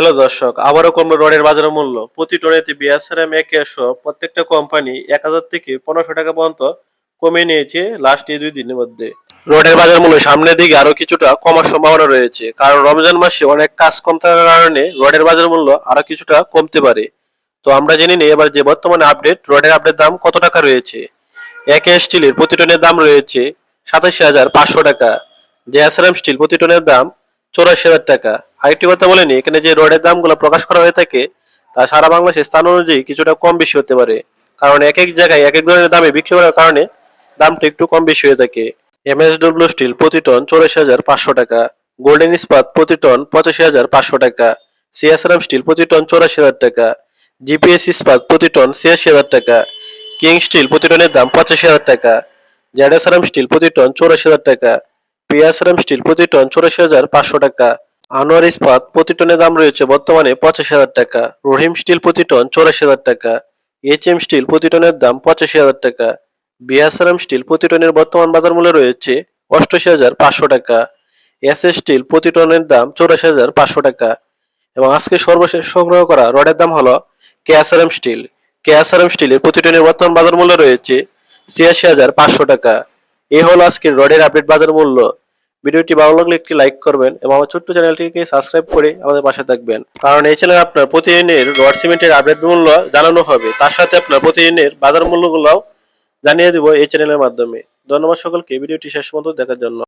Hello দর্শক, আবারও কমবে রডের বাজার মূল্য। প্রতি টনেতে বিএসআরএম একে সহ প্রত্যেকটা কোম্পানি এক হাজার থেকে পনেরোশো টাকা পর্যন্ত কমিয়ে নিয়েছে লাস্ট এই দুই দিনের মধ্যে। রডের বাজার মূল্য সামনের দিকে আরও কিছুটা কমার সম্ভাবনা রয়েছে, কারণ রমজান মাসে অনেক কাজ কম থাকার কারণে রডের বাজার মূল্য আরও কিছুটা কমতে পারে। তো আমরা জেনে নিই, এবার যে বর্তমানে আপডেট রডের আপডেট দাম কত টাকা রয়েছে? একে স্টিলের প্রতি টনের দাম রয়েছে সাতাশি হাজার পাঁচশো টাকা। জেএসআরএম স্টিল প্রতি টনের দাম চৌরাশি হাজার টাকা। আরেকটি কথা বলে নিই, এখানে যে রডের দামগুলো প্রকাশ করা হয়ে থাকে, তা সারা বাংলাদেশের স্থান অনুযায়ী কিছুটা কম বেশি হতে পারে। কারণ এক এক জায়গায় এক এক ধরনের দামে বিক্রি করার কারণে দামটা একটু কম বেশি হয়ে থাকে। এমএসডব্লিউ স্টিল প্রতি টন চৌরাশি হাজার পাঁচশো টাকা। গোল্ডেন ইস্পাত প্রতি টন পঁচাশি হাজার পাঁচশো টাকা। সিএসআরএম স্টিল প্রতি টন চৌরাশি হাজার টাকা। জিপিএস ইস্পাত প্রতি টন ছিয়াশি হাজার টাকা। কিং স্টিল প্রতি টনের দাম পঁচাশি হাজার টাকা। জেডএসআরএম স্টিল প্রতি টন চৌরাশি হাজার টাকা। পিএসআরএম স্টিল প্রতি টন চৌরাশি হাজার পাঁচশো টাকা। আনোয়ার ইস্পাত প্রতি টনের দাম রয়েছে বর্তমানে পঁচাশি হাজার টাকা। রহিম স্টিল প্রতি টন চৌরাশি হাজার টাকা। এইচ এম স্টিল প্রতি টনের দাম পঁচাশি হাজার টাকা। বিএসআরএম স্টিল প্রতি টনের বর্তমান বাজার মূল্য রয়েছে অষ্টআশি হাজার পাঁচশো টাকা। এস এস স্টিল প্রতি টনের দাম চৌরাশি হাজার পাঁচশো টাকা। এবং আজকে সর্বশেষ সংগ্রহ করা রডের দাম হলো কেএসআরএম স্টিল। কেএসআরএম স্টিলের প্রতি টনের বর্তমান বাজার মূল্য রয়েছে ছিয়াশি হাজার পাঁচশো টাকা। এই হলো আজকের রডের আপডেট বাজার মূল্য। ভিডিওটি ভালো লাগলে একটি লাইক করবেন এবং আমার ছোট্ট চ্যানেলটিকে সাবস্ক্রাইব করে আমাদের পাশে থাকবেন। কারণ এই চ্যানেলে আপনার প্রতিদিনের রড সিমেন্টের আপডেট মূল্য জানানো হবে। তার সাথে আপনার প্রতিদিনের বাজার মূল্যগুলোও জানিয়ে দেবো এই চ্যানেলের মাধ্যমে। ধন্যবাদ সকলকে। ভিডিওটি শেষ পর্যন্ত দেখার জন্য।